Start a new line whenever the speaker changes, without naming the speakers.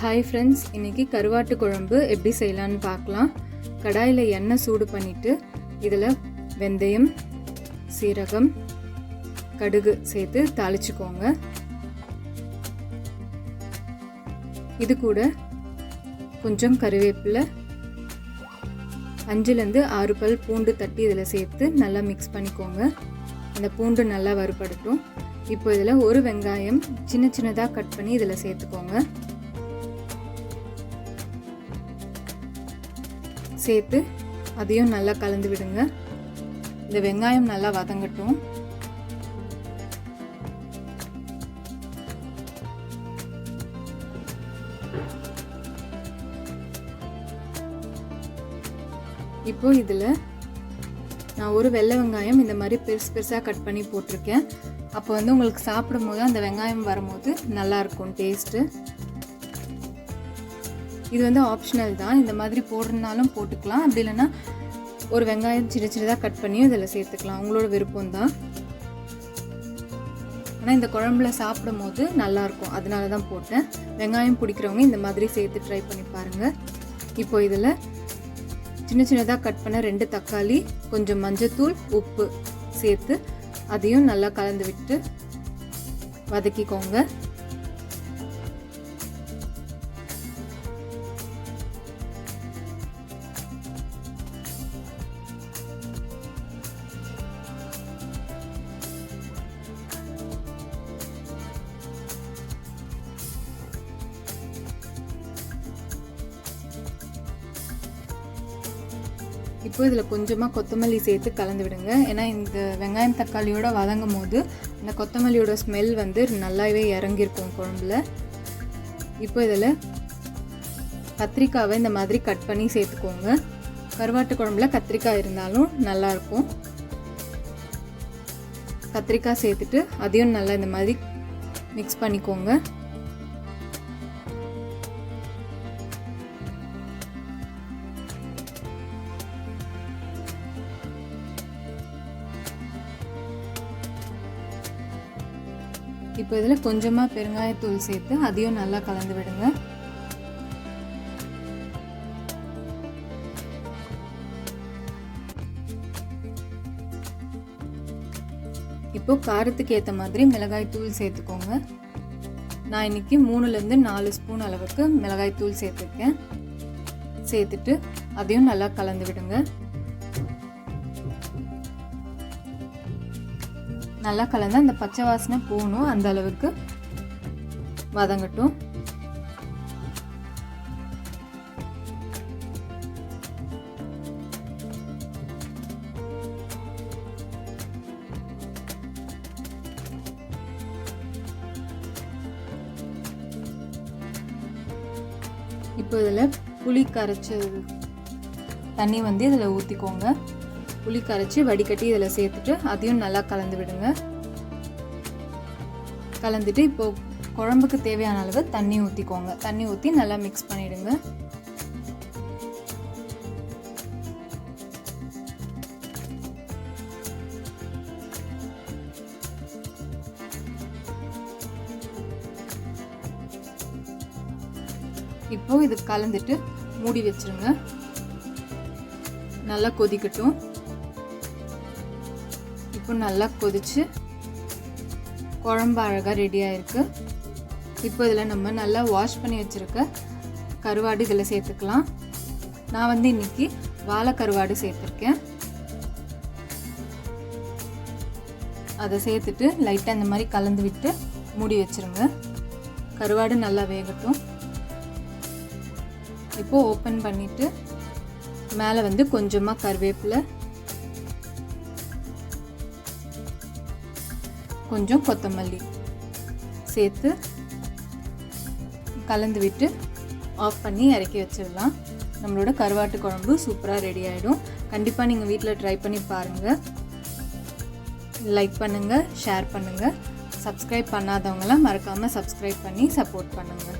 Hi friends இன்றைக்கி கருவாட்டு குழம்பு எப்படி செய்யலான்னு பார்க்கலாம். கடாயில் எண்ணெய் சூடு பண்ணிவிட்டு இதில் வெந்தயம் சீரகம் கடுகு சேர்த்து தாளிச்சுக்கோங்க. இது கூட கொஞ்சம் கருவேப்பிலை அஞ்சுலேருந்து ஆறு பல் பூண்டு தட்டி இதில் சேர்த்து நல்லா மிக்ஸ் பண்ணிக்கோங்க. அந்த பூண்டு நல்லா வறுபடட்டும். இப்போ இதில் ஒரு வெங்காயம் சின்ன சின்னதாக கட் பண்ணி இதில் சேர்த்துக்கோங்க. சேர்த்து அதையும் நல்லா கலந்து விடுங்க. இந்த வெங்காயம் நல்லா வதங்கட்டும். இப்போ இதில் நான் ஒரு வெள்ளை வெங்காயம் இந்த மாதிரி பெருசு பெருசாக கட் பண்ணி போட்டிருக்கேன். அப்போ வந்து உங்களுக்கு சாப்பிடும்போது அந்த வெங்காயம் வரும்போது நல்லாயிருக்கும் டேஸ்ட்டு. இது வந்து ஆப்ஷனல் தான். இந்த மாதிரி போடுறதுனாலும் போட்டுக்கலாம். அப்படி இல்லைன்னா ஒரு வெங்காயம் சின்ன சின்னதாக கட் பண்ணியும் இதில் சேர்த்துக்கலாம். உங்களோட விருப்பம் தான் ஆனால் இந்த குழம்புல சாப்பிடும் போது நல்லாயிருக்கும். அதனால தான் போட்டேன். வெங்காயம் பிடிக்கிறவங்க இந்த மாதிரி சேர்த்து ட்ரை பண்ணி பாருங்கள் இப்போ இதில் சின்ன சின்னதாக கட் பண்ண ரெண்டு தக்காளி கொஞ்சம் மஞ்சத்தூள் உப்பு சேர்த்து அதையும் நல்லா கலந்து விட்டு வதக்கிக்கோங்க. இப்போ இதில் கொஞ்சமாக கொத்தமல்லி சேர்த்து கலந்து விடுங்க. ஏன்னா இந்த வெங்காயம் தக்காளியோட வதங்கும் போது இந்த கொத்தமல்லியோட ஸ்மெல் வந்து நல்லாவே இறங்கியிருக்கும் குழம்புல. இப்போ இதில் கத்திரிக்காவை இந்த மாதிரி கட் பண்ணி சேர்த்துக்கோங்க. கருவாட்டு குழம்புல கத்திரிக்காய் இருந்தாலும் நல்லாயிருக்கும். கத்திரிக்காய் சேர்த்துட்டு அதையும் நல்லா இந்த மாதிரி மிக்ஸ் பண்ணிக்கோங்க. இப்போ இதில் கொஞ்சமாக பெருங்காயத்தூள் சேர்த்து அதையும் நல்லா கலந்து விடுங்க. இப்போ காரத்துக்கு ஏற்ற மாதிரி மிளகாய் தூள் சேர்த்துக்கோங்க. நான் இன்னைக்கு மூணுலேருந்து நாலு ஸ்பூன் அளவுக்கு மிளகாய் தூள் சேர்த்துருக்கேன். சேர்த்துட்டு அதையும் நல்லா கலந்து விடுங்க. நல்லா கலந்து அந்த பச்சை வாசனை போகணும். அந்த அளவுக்கு வதங்கட்டும். இப்போ இதில் புளி கரைச்ச தண்ணி வந்து இதில் ஊற்றிக்கோங்க புளி கரைச்சி வடிகட்டி இதில் சேர்த்துட்டு அதையும் நல்லா கலந்து விடுங்க. கலந்துட்டு இப்போ குழம்புக்கு தேவையான அளவு தண்ணி ஊற்றிக்கோங்க தண்ணி ஊற்றி நல்லா மிக்ஸ் பண்ணிவிடுங்க இப்போ இது கலந்துட்டு மூடி வச்சிருங்க. நல்லா கொதிக்கட்டும். இப்போ நல்லா கொதிச்சு குழம்பு அழகாக ரெடியாக இருக்குது இப்போ இதில் நம்ம நல்லா வாஷ் பண்ணி வச்சுருக்க கருவாடு இதில் சேர்த்துக்கலாம். நான் வந்து இன்றைக்கி வாழை கருவாடு சேர்த்துருக்கேன். அதை சேர்த்துட்டு லைட்டாக இந்த மாதிரி கலந்து விட்டு மூடி வச்சுருங்க. கருவாடு நல்லா வேகட்டும். இப்போது ஓப்பன் பண்ணிவிட்டு மேலே வந்து கொஞ்சமாக கருவேப்பிலை கொஞ்சம் கொத்தமல்லி சேர்த்து கலந்து விட்டு ஆஃப் பண்ணி இறக்கி வச்சிடலாம். நம்மளோட கருவாட்டு குழம்பு சூப்பராக ரெடி ஆகிடும் கண்டிப்பாக நீங்கள் வீட்டில் ட்ரை பண்ணி பாருங்கள் லைக் பண்ணுங்கள் ஷேர் பண்ணுங்கள் சப்ஸ்கிரைப் பண்ணாதவங்களாம் மறக்காமல் சப்ஸ்கிரைப் பண்ணி சப்போர்ட் பண்ணுங்கள்